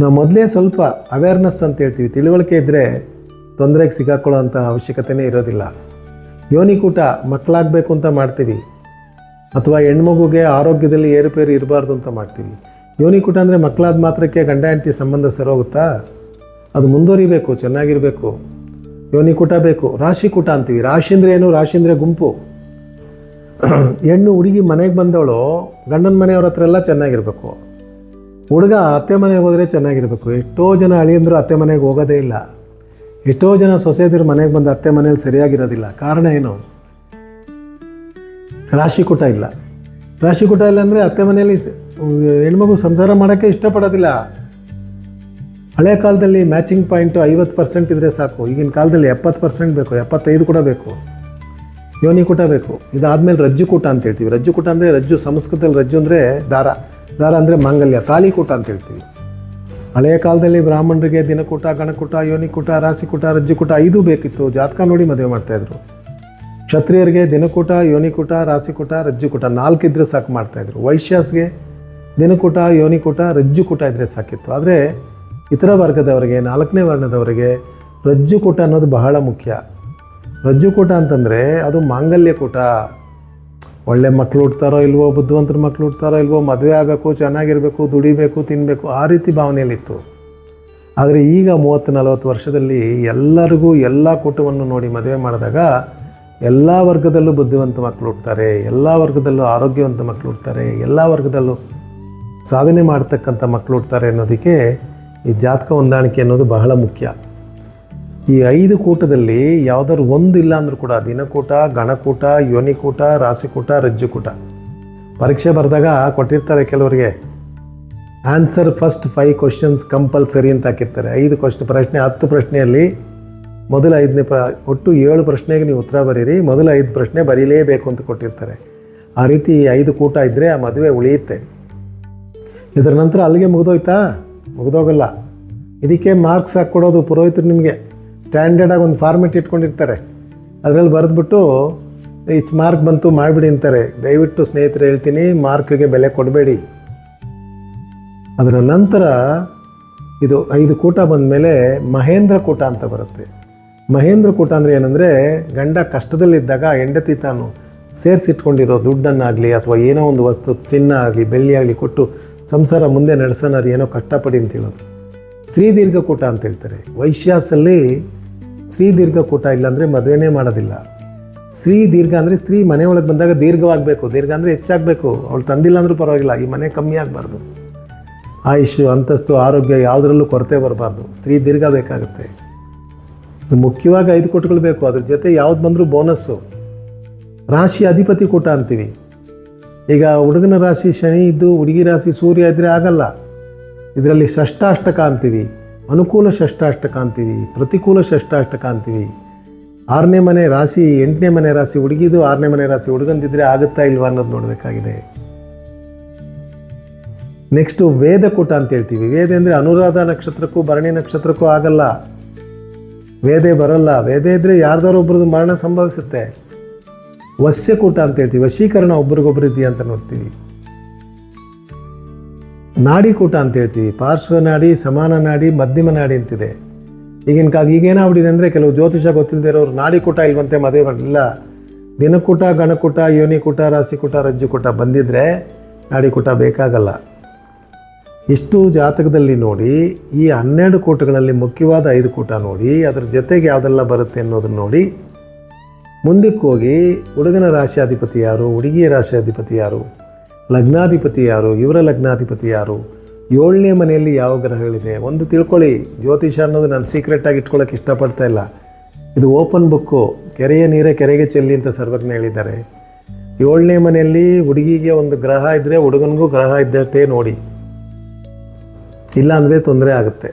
ನಾವು ಮೊದಲೇ ಸ್ವಲ್ಪ ಅವೇರ್ನೆಸ್ ಅಂತ ಹೇಳ್ತೀವಿ. ತಿಳುವಳಿಕೆ ಇದ್ದರೆ ತೊಂದರೆಗೆ ಸಿಗಾಕೊಳ್ಳೋ ಅಂಥ ಅವಶ್ಯಕತೆನೇ ಇರೋದಿಲ್ಲ. ಯೋನಿಕೂಟ ಮಕ್ಕಳಾಗಬೇಕು ಅಂತ ಮಾಡ್ತೀವಿ. ಅಥವಾ ಹೆಣ್ಮಗುಗೆ ಆರೋಗ್ಯದಲ್ಲಿ ಏರುಪೇರು ಇರಬಾರ್ದು ಅಂತ ಮಾಡ್ತೀವಿ. ಯೋನಿಕೂಟ ಅಂದರೆ ಮಕ್ಕಳಾದ ಮಾತ್ರಕ್ಕೆ ಗಂಡ ಹೆಂಡತಿ ಸಂಬಂಧ ಸರೋಗುತ್ತಾ? ಅದು ಮುಂದುವರಿಬೇಕು, ಚೆನ್ನಾಗಿರಬೇಕು. ಯೋನಿಕೂಟ ಬೇಕು. ರಾಶಿಕೂಟ ಅಂತೀವಿ. ರಾಶಿ ಅಂದರೆ ಏನು? ರಾಶಿ ಅಂದರೆ ಗುಂಪು. ಹೆಣ್ಣು ಹುಡುಗಿ ಮನೆಗೆ ಬಂದವಳು ಗಂಡನ ಮನೆಯವ್ರ ಹತ್ರ ಎಲ್ಲ ಚೆನ್ನಾಗಿರಬೇಕು. ಹುಡುಗ ಅತ್ತೆ ಮನೆಗೆ ಹೋದರೆ ಚೆನ್ನಾಗಿರಬೇಕು. ಎಷ್ಟೋ ಜನ ಅಳಿಯಂದರು ಅತ್ತೆ ಮನೆಗೆ ಹೋಗೋದೇ ಇಲ್ಲ. ಎಷ್ಟೋ ಜನ ಸೊಸೆದಿರು ಮನೆಗೆ ಬಂದು ಅತ್ತೆ ಮನೇಲಿ ಸರಿಯಾಗಿರೋದಿಲ್ಲ. ಕಾರಣ ಏನು? ರಾಶಿಕೂಟ ಇಲ್ಲ. ರಾಶಿಕೂಟ ಇಲ್ಲ ಅಂದರೆ ಅತ್ತೆ ಮನೆಯಲ್ಲಿ ಹೆಣ್ಮಗು ಸಂಸಾರ ಮಾಡೋಕ್ಕೆ ಇಷ್ಟಪಡೋದಿಲ್ಲ. ಹಳೆ ಕಾಲದಲ್ಲಿ ಮ್ಯಾಚಿಂಗ್ ಪಾಯಿಂಟು ಐವತ್ತು ಪರ್ಸೆಂಟ್ ಇದ್ದರೆ ಸಾಕು. ಈಗಿನ ಕಾಲದಲ್ಲಿ ಎಪ್ಪತ್ತು ಪರ್ಸೆಂಟ್ ಬೇಕು, ಎಪ್ಪತ್ತೈದು ಕೂಡ ಬೇಕು. ಯೋನಿಕೂಟ ಬೇಕು. ಇದಾದಮೇಲೆ ರಜ್ಜುಕೂಟ ಅಂತ ಹೇಳ್ತೀವಿ. ರಜ್ಜುಕೂಟ ಅಂದರೆ ರಜ್ಜು, ಸಂಸ್ಕೃತದಲ್ಲಿ ರಜ್ಜು ಅಂದರೆ ದಾರ. ದಾರ ಅಂದರೆ ಮಾಂಗಲ್ಯ ತಾಲಿಕೂಟ ಅಂತ ಹೇಳ್ತೀವಿ. ಹಳೆಯ ಕಾಲದಲ್ಲಿ ಬ್ರಾಹ್ಮಣರಿಗೆ ದಿನಕೂಟ ಗಣಕೂಟ ಯೋನಿಕೂಟ ರಾಶಿಕೂಟ ರಜ್ಜುಕೂಟ ಐದು ಬೇಕಿತ್ತು. ಜಾತಕ ನೋಡಿ ಮದುವೆ ಮಾಡ್ತಾಯಿದ್ರು ಕ್ಷತ್ರಿಯರಿಗೆ ದಿನಕೂಟ ಯೋನಿಕೂಟ ರಾಶಿಕೂಟ ರಜ್ಜುಕೂಟ ನಾಲ್ಕಿದ್ರೆ ಸಾಕು ಮಾಡ್ತಾಯಿದ್ರು ವೈಶ್ಯಾಸ್ಗೆ ದಿನಕೂಟ ಯೋನಿಕೂಟ ರಜ್ಜುಕೂಟ ಇದ್ದರೆ ಸಾಕಿತ್ತು. ಆದರೆ ಇತರ ವರ್ಗದವರಿಗೆ, ನಾಲ್ಕನೇ ವರ್ಣದವರಿಗೆ ರಜ್ಜುಕೂಟ ಅನ್ನೋದು ಬಹಳ ಮುಖ್ಯ. ರಜ್ಜುಕೂಟ ಅಂತಂದರೆ ಅದು ಮಾಂಗಲ್ಯ ಕೂಟ ಒಳ್ಳೆ ಮಕ್ಕಳು ಹುಡ್ತಾರೋ ಇಲ್ವೋ, ಬುದ್ಧಿವಂತರ ಮಕ್ಕಳು ಹುಡ್ತಾರೋ ಇಲ್ವೋ, ಮದುವೆ ಆಗಬೇಕು ಚೆನ್ನಾಗಿರಬೇಕು, ದುಡಿಬೇಕು ತಿನ್ನಬೇಕು ಆ ರೀತಿ ಭಾವನೆಯಲ್ಲಿತ್ತು. ಆದರೆ ಈಗ ಮೂವತ್ತು, ನಲವತ್ತು ವರ್ಷದಲ್ಲಿ ಎಲ್ಲರಿಗೂ ಎಲ್ಲ ಕೂಟವನ್ನು ನೋಡಿ ಮದುವೆ ಮಾಡಿದಾಗ ಎಲ್ಲ ವರ್ಗದಲ್ಲೂ ಬುದ್ಧಿವಂತ ಮಕ್ಕಳು ಹುಡ್ತಾರೆ ಎಲ್ಲ ವರ್ಗದಲ್ಲೂ ಆರೋಗ್ಯವಂತ ಮಕ್ಕಳು ಹುಡ್ತಾರೆ ಎಲ್ಲ ವರ್ಗದಲ್ಲೂ ಸಾಧನೆ ಮಾಡ್ತಕ್ಕಂಥ ಮಕ್ಕಳು ಹುಡ್ತಾರೆ ಅನ್ನೋದಕ್ಕೆ ಈ ಜಾತಕ ಹೊಂದಾಣಿಕೆ ಅನ್ನೋದು ಬಹಳ ಮುಖ್ಯ. ಈ ಐದು ಕೂಟದಲ್ಲಿ ಯಾವುದಾದ್ರು ಒಂದು ಇಲ್ಲ ಅಂದರೂ ಕೂಡ, ದಿನಕೂಟ ಗಣಕೂಟ ಯೋನಿಕೂಟ ರಾಶಿಕೂಟ ರಜ್ಜುಕೂಟ. ಪರೀಕ್ಷೆ ಬರೆದಾಗ ಕೊಟ್ಟಿರ್ತಾರೆ ಕೆಲವರಿಗೆ. Answer first five questions compulsory ಅಂತ ಹಾಕಿರ್ತಾರೆ. ಐದು ಕ್ವಶನ್ ಪ್ರಶ್ನೆ ಹತ್ತು ಪ್ರಶ್ನೆಯಲ್ಲಿ ಮೊದಲ ಐದನೇ ಪ್ರ, ಒಟ್ಟು ಏಳು ಪ್ರಶ್ನೆಗೆ ನೀವು ಉತ್ತರ ಬರೀರಿ. ಮೊದಲ ಐದು ಪ್ರಶ್ನೆ ಬರೀಲೇಬೇಕು ಅಂತ ಕೊಟ್ಟಿರ್ತಾರೆ. ಆ ರೀತಿ ಐದು ಕೂಟ ಇದ್ದರೆ ಆ ಮದುವೆ ಉಳಿಯುತ್ತೆ. ಇದರ ನಂತರ ಅಲ್ಲಿಗೆ ಮುಗಿದೋಯ್ತಾ? ಮುಗಿದೋಗಲ್ಲ. ಇದಕ್ಕೆ ಮಾರ್ಕ್ಸ್ ಹಾಕ್ಕೊಡೋದು ಪುರೋಹಿತರು ನಿಮಗೆ. ಸ್ಟ್ಯಾಂಡರ್ಡಾಗಿ ಒಂದು ಫಾರ್ಮೆಟ್ ಇಟ್ಕೊಂಡಿರ್ತಾರೆ. ಅದರಲ್ಲಿ ಬರೆದ್ಬಿಟ್ಟು ಇಷ್ಟು ಮಾರ್ಕ್ ಬಂತು ಮಾಡಿಬಿಡಿ ಅಂತಾರೆ. ದಯವಿಟ್ಟು ಸ್ನೇಹಿತರು, ಹೇಳ್ತೀನಿ ಮಾರ್ಕ್ಗೆ ಬೆಲೆ ಕೊಡಬೇಡಿ. ಅದರ ನಂತರ ಇದು ಐದು ಕೂಟ ಬಂದ ಮೇಲೆ ಮಹೇಂದ್ರ ಕೂಟ ಅಂತ ಬರುತ್ತೆ. ಮಹೇಂದ್ರ ಕೂಟ ಅಂದರೆ ಏನಂದರೆ, ಗಂಡ ಕಷ್ಟದಲ್ಲಿದ್ದಾಗ ಹೆಂಡತಿ ತಾನು ಸೇರಿಸಿಟ್ಕೊಂಡಿರೋ ದುಡ್ಡನ್ನಾಗಲಿ ಅಥವಾ ಏನೋ ಒಂದು ವಸ್ತು, ಚಿನ್ನ ಆಗಲಿ, ಬೆಳ್ಳಿ ಆಗಲಿ ಕೊಟ್ಟು ಸಂಸಾರ ಮುಂದೆ ನಡೆಸೋನಾರು ಏನೋ ಕಷ್ಟಪಡಿ ಅಂತ ಹೇಳೋದು. ಸ್ತ್ರೀ ದೀರ್ಘಕೂಟ ಅಂತ ಹೇಳ್ತಾರೆ. ವೈಶ್ಯಾಸಲ್ಲಿ ಸ್ತ್ರೀ ದೀರ್ಘಕೂಟ ಇಲ್ಲಾಂದರೆ ಮದುವೆನೇ ಮಾಡೋದಿಲ್ಲ. ಸ್ತ್ರೀ ದೀರ್ಘ ಅಂದರೆ ಸ್ತ್ರೀ ಮನೆಯೊಳಗೆ ಬಂದಾಗ ದೀರ್ಘವಾಗಬೇಕು. ದೀರ್ಘ ಅಂದರೆ ಹೆಚ್ಚಾಗಬೇಕು. ಅವಳು ತಂದಿಲ್ಲ ಅಂದರೂ ಪರವಾಗಿಲ್ಲ. ಈ ಮನೆ ಕಮ್ಮಿ ಆಗಬಾರ್ದು. ಆಯುಷು ಅಂತಸ್ತು, ಆರೋಗ್ಯ ಯಾವುದರಲ್ಲೂ ಕೊರತೆ ಬರಬಾರ್ದು. ಸ್ತ್ರೀ ದೀರ್ಘ ಬೇಕಾಗುತ್ತೆ. ಮುಖ್ಯವಾಗಿ ಐದು ಕೂಟಗಳು ಬೇಕು. ಅದ್ರ ಜೊತೆ ಯಾವ್ದು ಬಂದರೂ ಬೋನಸ್ಸು. ರಾಶಿ ಅಧಿಪತಿ ಕೂಟ ಅಂತೀವಿ. ಈಗ ಹುಡುಗನ ರಾಶಿ ಶನಿ ಇದ್ದು ಹುಡುಗಿ ರಾಶಿ ಸೂರ್ಯ ಇದ್ದರೆ ಆಗಲ್ಲ. ಇದರಲ್ಲಿ ಷಷ್ಠಾಷ್ಟಕ ಅಂತೀವಿ. ಅನುಕೂಲ ಷಷ್ಟಾಷ್ಟಕ ಅಂತೀವಿ, ಪ್ರತಿಕೂಲ ಷಷ್ಟಾಷ್ಟಕ ಅಂತೀವಿ. ಆರನೇ ಮನೆ ರಾಶಿ, ಎಂಟನೇ ಮನೆ ರಾಶಿ ಹುಡುಗಿದು ಆರನೇ ಮನೆ ರಾಶಿ ಹುಡುಗಂದಿದ್ರೆ ಆಗುತ್ತಾ ಇಲ್ವಾ ಅನ್ನೋದು ನೋಡಬೇಕಾಗಿದೆ. ನೆಕ್ಸ್ಟು ವೇದಕೂಟ ಅಂತ ಹೇಳ್ತೀವಿ. ವೇದ ಅಂದರೆ ಅನುರಾಧ ನಕ್ಷತ್ರಕ್ಕೂ ಭರಣಿ ನಕ್ಷತ್ರಕ್ಕೂ ಆಗಲ್ಲ. ವೇದೆ ಬರಲ್ಲ. ವೇದೆ ಇದ್ದರೆ ಯಾರ್ದಾರು ಒಬ್ರದ್ದು ಮರಣ ಸಂಭವಿಸುತ್ತೆ. ವಸ್ಯಕೂಟ ಅಂತ ಹೇಳ್ತೀವಿ. ವಶೀಕರಣ ಒಬ್ರಿಗೊಬ್ರು ಇದೆಯಾ ಅಂತ ನೋಡ್ತೀವಿ. ನಾಡಿಕೂಟ ಅಂತ ಹೇಳ್ತೀವಿ. ಪಾರ್ಶ್ವ ನಾಡಿ, ಸಮಾನ ನಾಡಿ, ಮಧ್ಯಮ ನಾಡಿ ಅಂತಿದೆ. ಈಗಿನ ಕಾಲ ಈಗೇನಾಗ್ಬಿಟ್ಟಿದೆ ಅಂದರೆ ಕೆಲವು ಜ್ಯೋತಿಷ ಗೊತ್ತಿಲ್ಲದೆ ಇರೋರು ನಾಡಿಕೂಟ ಇಲ್ವಂತೆ ಮದುವೆ ಮಾಡಲಿಲ್ಲ. ದಿನಕೂಟ ಗಣಕೂಟ ಯೋನಿಕೂಟ, ರಾಶಿಕೂಟ, ರಜ್ಜುಕೂಟ ಬಂದಿದ್ದರೆ ನಾಡಿಕೂಟ ಬೇಕಾಗಲ್ಲ. ಇಷ್ಟು ಜಾತಕದಲ್ಲಿ ನೋಡಿ, ಈ ಹನ್ನೆರಡು ಕೂಟಗಳಲ್ಲಿ ಮುಖ್ಯವಾದ ಐದು ಕೂಟ ನೋಡಿ, ಅದರ ಜೊತೆಗೆ ಯಾವುದೆಲ್ಲ ಬರುತ್ತೆ ಅನ್ನೋದನ್ನು ನೋಡಿ. ಮುಂದಕ್ಕೆ ಹೋಗಿ ಹುಡುಗನ ರಾಶಿಯಾಧಿಪತಿ ಯಾರು, ಹುಡುಗಿಯ ರಾಶಿಯಾಧಿಪತಿ ಯಾರು? ಲಗ್ನಾಧಿಪತಿ ಯಾರು? ಇವರ ಲಗ್ನಾಧಿಪತಿ ಯಾರು? ಏಳನೇ ಮನೆಯಲ್ಲಿ ಯಾವ ಗ್ರಹಗಳಿದೆ ಒಂದು ತಿಳ್ಕೊಳ್ಳಿ. ಜ್ಯೋತಿಷ ಅನ್ನೋದು ನಾನು ಸೀಕ್ರೆಟಾಗಿ ಇಟ್ಕೊಳ್ಳೋಕೆ ಇಷ್ಟಪಡ್ತಾ ಇಲ್ಲ. ಇದು ಓಪನ್ ಬುಕ್ಕು ಕೆರೆಯ ನೀರೇ ಕೆರೆಗೆ ಚೆಲ್ಲಿ ಅಂತ ಸರ್ವಜ್ಞ ಹೇಳಿದ್ದಾರೆ. ಏಳನೇ ಮನೆಯಲ್ಲಿ ಹುಡುಗಿಗೆ ಒಂದು ಗ್ರಹ ಇದ್ದರೆ ಹುಡುಗನಿಗೂ ಗ್ರಹ ಇದ್ದಷ್ಟೇ ನೋಡಿ. ಇಲ್ಲ ಅಂದರೆ ತೊಂದರೆ ಆಗುತ್ತೆ.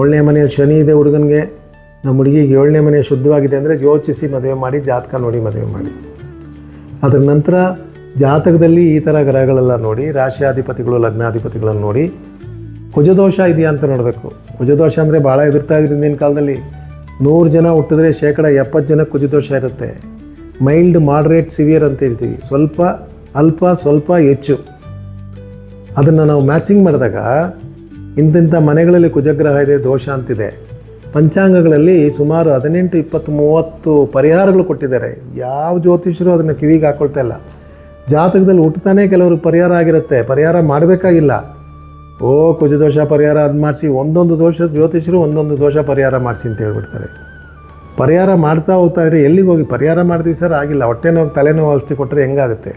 ಏಳನೇ ಮನೆಯಲ್ಲಿ ಶನಿ ಇದೆ ಹುಡುಗನಿಗೆ. ನಮ್ಮ ಹುಡುಗಿಗೆ ಏಳನೇ ಮನೆ ಶುದ್ಧವಾಗಿದೆ ಅಂದರೆ ಯೋಚಿಸಿ ಮದುವೆ ಮಾಡಿ, ಜಾತಕ ನೋಡಿ ಮದುವೆ ಮಾಡಿ. ಅದರ ನಂತರ ಜಾತಕದಲ್ಲಿ ಈ ಥರ ಗ್ರಹಗಳೆಲ್ಲ ನೋಡಿ ರಾಶಿಯಾಧಿಪತಿಗಳು ಲಗ್ನಾಧಿಪತಿಗಳನ್ನು ನೋಡಿ, ಕುಜದೋಷ ಇದೆಯಾ ಅಂತ ನೋಡಬೇಕು. ಕುಜದೋಷ ಅಂದರೆ ಭಾಳ ಎದುರ್ತಾ ಇದ್ರು ಹಿಂದಿನ ಕಾಲದಲ್ಲಿ. ನೂರು ಜನ ಹುಟ್ಟಿದ್ರೆ ಶೇಕಡ ಎಪ್ಪತ್ತು ಜನ ಕುಜದೋಷ ಇರುತ್ತೆ. ಮೈಲ್ಡ್, ಮಾಡ್ರೇಟ್, ಸಿವಿಯರ್ ಅಂತ ಹೇಳ್ತೀವಿ. ಸ್ವಲ್ಪ ಅಲ್ಪ, ಸ್ವಲ್ಪ ಹೆಚ್ಚು. ಅದನ್ನು ನಾವು ಮ್ಯಾಚಿಂಗ್ ಮಾಡಿದಾಗ ಇಂತಿಂಥ ಮನೆಗಳಲ್ಲಿ ಕುಜಗ್ರಹ ಇದೆ, ದೋಷ ಅಂತಿದೆ. ಪಂಚಾಂಗಗಳಲ್ಲಿ ಸುಮಾರು ಹದಿನೆಂಟು, ಇಪ್ಪತ್ತು, ಮೂವತ್ತು ಪರಿಹಾರಗಳು ಕೊಟ್ಟಿದ್ದಾರೆ. ಯಾವ ಜ್ಯೋತಿಷರು ಅದನ್ನು ಕಿವಿಗೆ ಹಾಕ್ಕೊಳ್ತಾ ಇಲ್ಲ. ಜಾತಕದಲ್ಲಿ ಹುಟ್ಟುತ್ತಾನೆ ಕೆಲವರು ಪರಿಹಾರ ಆಗಿರುತ್ತೆ, ಪರಿಹಾರ ಮಾಡಬೇಕಾಗಿಲ್ಲ. ಓ ಕುಜದೋಷ ಪರಿಹಾರ ಅದು ಮಾಡಿಸಿ, ಒಂದೊಂದು ದೋಷ ಜ್ಯೋತಿಷರು ಒಂದೊಂದು ದೋಷ ಪರಿಹಾರ ಮಾಡಿಸಿ ಅಂತ ಹೇಳ್ಬಿಡ್ತಾರೆ. ಪರಿಹಾರ ಮಾಡ್ತಾ ಹೋಗ್ತಾ ಇದ್ರೆ ಎಲ್ಲಿಗೆ ಹೋಗಿ ಪರಿಹಾರ ಮಾಡ್ತೀವಿ ಸರ್? ಆಗಿಲ್ಲ. ಹೊಟ್ಟೆ ನೋವು ತಲೆನೋವು ಔಷಧಿ ಕೊಟ್ಟರೆ ಹೆಂಗಾಗುತ್ತೆ?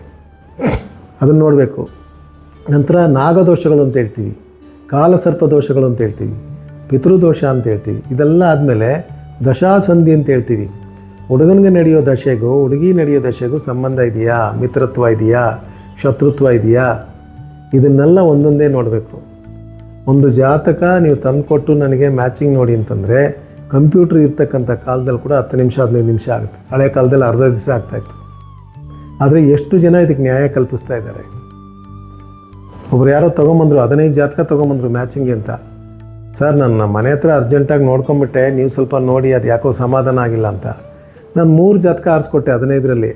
ಅದನ್ನು ನೋಡಬೇಕು. ನಂತರ ನಾಗದೋಷಗಳು ಅಂತ ಹೇಳ್ತೀವಿ. ಕಾಲಸರ್ಪ ದೋಷಗಳು ಅಂತ ಹೇಳ್ತೀವಿ. ಪಿತೃದೋಷ ಅಂತ ಹೇಳ್ತೀವಿ. ಇದೆಲ್ಲ ಆದಮೇಲೆ ದಶಾಸಂಧಿ ಅಂತ ಹೇಳ್ತೀವಿ. ಹುಡುಗನಿಗೆ ನಡೆಯೋ ದಶೆಗೂ ಹುಡುಗಿ ನಡೆಯೋ ದಶೆಗೂ ಸಂಬಂಧ ಇದೆಯಾ? ಮಿತ್ರತ್ವ ಇದೆಯಾ? ಶತ್ರುತ್ವ ಇದೆಯಾ? ಇದನ್ನೆಲ್ಲ ಒಂದೊಂದೇ ನೋಡಬೇಕು. ಒಂದು ಜಾತಕ ನೀವು ತಂದುಕೊಟ್ಟು ನನಗೆ ಮ್ಯಾಚಿಂಗ್ ನೋಡಿ ಅಂತಂದರೆ ಕಂಪ್ಯೂಟ್ರ್ ಇರ್ತಕ್ಕಂಥ ಕಾಲದಲ್ಲಿ ಕೂಡ ಹತ್ತು ನಿಮಿಷ, ಹದಿನೈದು ನಿಮಿಷ ಆಗುತ್ತೆ. ಹಳೆ ಕಾಲದಲ್ಲಿ ಅರ್ಧ ದಿವಸ ಆಗ್ತಾಯಿತ್ತು ಆದರೆ ಎಷ್ಟು ಜನ ಇದಕ್ಕೆ ನ್ಯಾಯ ಕಲ್ಪಿಸ್ತಾ ಇದ್ದಾರೆ? ಒಬ್ರು ಯಾರೋ ತೊಗೊಂಬಂದ್ರು, ಹದಿನೈದು ಜಾತಕ ತೊಗೊಂಬಂದ್ರು ಮ್ಯಾಚಿಂಗ್ ಅಂತ. ಸರ್, ನನ್ನ ಮನೆ ಹತ್ರ ಅರ್ಜೆಂಟಾಗಿ ನೋಡ್ಕೊಂಬಿಟ್ಟೆ, ನೀವು ಸ್ವಲ್ಪ ನೋಡಿ ಅದು ಯಾಕೋ ಸಮಾಧಾನ ಆಗಿಲ್ಲ ಅಂತ. ನಾನು ಮೂರು ಜಾತಕ ಆರಿಸ್ಕೊಟ್ಟೆ ಹದಿನೈದರಲ್ಲಿ.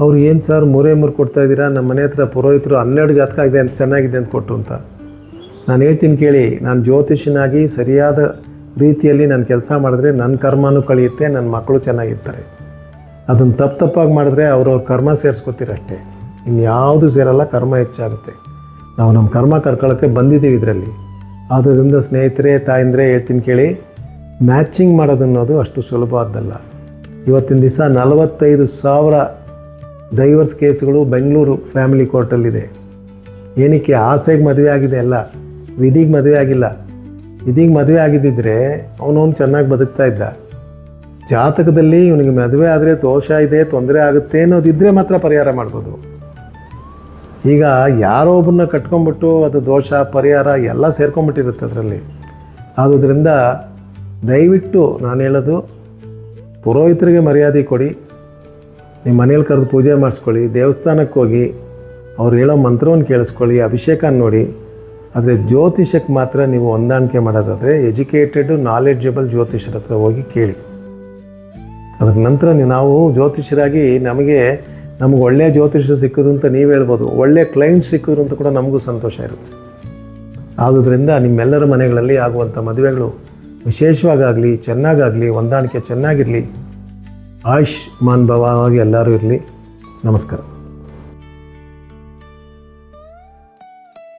ಅವ್ರು ಏನು ಸರ್ ಮೂರೇ ಮೂರು ಕೊಡ್ತಾ ಇದ್ದೀರಾ? ನಮ್ಮ ಮನೆ ಹತ್ರ ಪುರೋಹಿತರು ಹನ್ನೆರಡು ಜಾತಕ ಇದೆ ಅಂತ ಚೆನ್ನಾಗಿದೆ ಅಂತ ಕೊಟ್ಟರು ಅಂತ. ನಾನು ಹೇಳ್ತೀನಿ ಕೇಳಿ, ನಾನು ಜ್ಯೋತಿಷನಾಗಿ ಸರಿಯಾದ ರೀತಿಯಲ್ಲಿ ನಾನು ಕೆಲಸ ಮಾಡಿದ್ರೆ ನನ್ನ ಕರ್ಮನೂ ಕಳೆಯುತ್ತೆ ನನ್ನ ಮಕ್ಕಳು ಚೆನ್ನಾಗಿರ್ತಾರೆ. ಅದನ್ನು ತಪ್ಪು ತಪ್ಪಾಗಿ ಮಾಡಿದ್ರೆ ಅವ್ರವ್ರ ಕರ್ಮ ಸೇರಿಸ್ಕೊತೀರಷ್ಟೇ. ಇನ್ಯಾವುದು ಸೇರಲ್ಲ ಕರ್ಮ ಹೆಚ್ಚಾಗುತ್ತೆ. ನಾವು ನಮ್ಮ ಕರ್ಮ ಕರ್ಕೊಳ್ಳೋಕ್ಕೆ ಬಂದಿದ್ದೀವಿ ಇದರಲ್ಲಿ. ಆದ್ದರಿಂದ ಸ್ನೇಹಿತರೆ, ತಾಯಂದ್ರೆ ಹೇಳ್ತೀನಿ ಕೇಳಿ, ಮ್ಯಾಚಿಂಗ್ ಮಾಡೋದನ್ನೋದು ಅಷ್ಟು ಸುಲಭವಾದ್ದಲ್ಲ ಇವತ್ತಿನ ದಿವಸ ನಲವತ್ತೈದು ಸಾವಿರ ಡೈವರ್ಸ್ ಕೇಸ್ಗಳು ಬೆಂಗಳೂರು ಫ್ಯಾಮಿಲಿ ಕೋರ್ಟಲ್ಲಿದೆ. ಏನಕ್ಕೆ ಆಸೆಗೆ ಮದುವೆ ಆಗಿದೆ ಅಲ್ಲ, ವಿಧಿಗೆ ಮದುವೆ ಆಗಿಲ್ಲ. ವಿಧಿಗೆ ಮದುವೆ ಆಗಿದ್ದಿದ್ರೆ ಅವನವನು ಚೆನ್ನಾಗಿ ಬದುಕ್ತಾ ಇದ್ದ. ಜಾತಕದಲ್ಲಿ ಇವನಿಗೆ ಮದುವೆ ಆದರೆ ದೋಷ ಇದೆ, ತೊಂದರೆ ಆಗುತ್ತೆ ಅನ್ನೋದಿದ್ದರೆ ಮಾತ್ರ ಪರಿಹಾರ ಮಾಡ್ಬೋದು. ಈಗ ಯಾರೋ ಒಬ್ಬರನ್ನ ಕಟ್ಕೊಂಡ್ಬಿಟ್ಟು ಅದು ದೋಷ, ಪರಿಹಾರ ಎಲ್ಲ ಸೇರ್ಕೊಂಡ್ಬಿಟ್ಟಿರುತ್ತೆ ಅದರಲ್ಲಿ. ಆದುದರಿಂದ ದಯವಿಟ್ಟು ನಾನು ಹೇಳೋದು ಪುರೋಹಿತರಿಗೆ ಮರ್ಯಾದೆ ಕೊಡಿ. ನಿಮ್ಮ ಮನೇಲಿ ಕರೆದು ಪೂಜೆ ಮಾಡಿಸ್ಕೊಳ್ಳಿ. ದೇವಸ್ಥಾನಕ್ಕೆ ಹೋಗಿ ಅವ್ರು ಹೇಳೋ ಮಂತ್ರವನ್ನು ಕೇಳಿಸ್ಕೊಳ್ಳಿ ಅಭಿಷೇಕ ನೋಡಿ. ಆದರೆ ಜ್ಯೋತಿಷಕ್ಕೆ ಮಾತ್ರ ನೀವು ಹೊಂದಾಣಿಕೆ ಮಾಡೋದಾದರೆ ಎಜುಕೇಟೆಡ್ ನಾಲೆಡ್ಜಬಲ್ ಜ್ಯೋತಿಷರ ಹತ್ರ ಹೋಗಿ ಕೇಳಿ. ಅದರ ನಂತರ ನೀವು- ಜ್ಯೋತಿಷರಾಗಿ ನಮಗೆ ನಮಗೆ ಒಳ್ಳೆಯ ಜ್ಯೋತಿಷರು ಸಿಕ್ಕಿದ್ರು ಅಂತ ನೀವು ಹೇಳ್ಬೋದು. ಒಳ್ಳೆಯ ಕ್ಲೈಂಟ್ ಸಿಕ್ಕಿದ್ರು ಅಂತ ಕೂಡ ನಮಗೂ ಸಂತೋಷ ಇರುತ್ತೆ. ಆದುದರಿಂದ ನಿಮ್ಮೆಲ್ಲರ ಮನೆಗಳಲ್ಲಿ ಆಗುವಂಥ ಮದುವೆಗಳು ವಿಶೇಷವಾಗಲಿ ಚೆನ್ನಾಗಾಗಲಿ ಹೊಂದಾಣಿಕೆ ಚೆನ್ನಾಗಿರಲಿ ಆಯುಷ್ ಮಾನ್ ಭವವಾಗಿ ಎಲ್ಲರೂ ಇರಲಿ. ನಮಸ್ಕಾರ.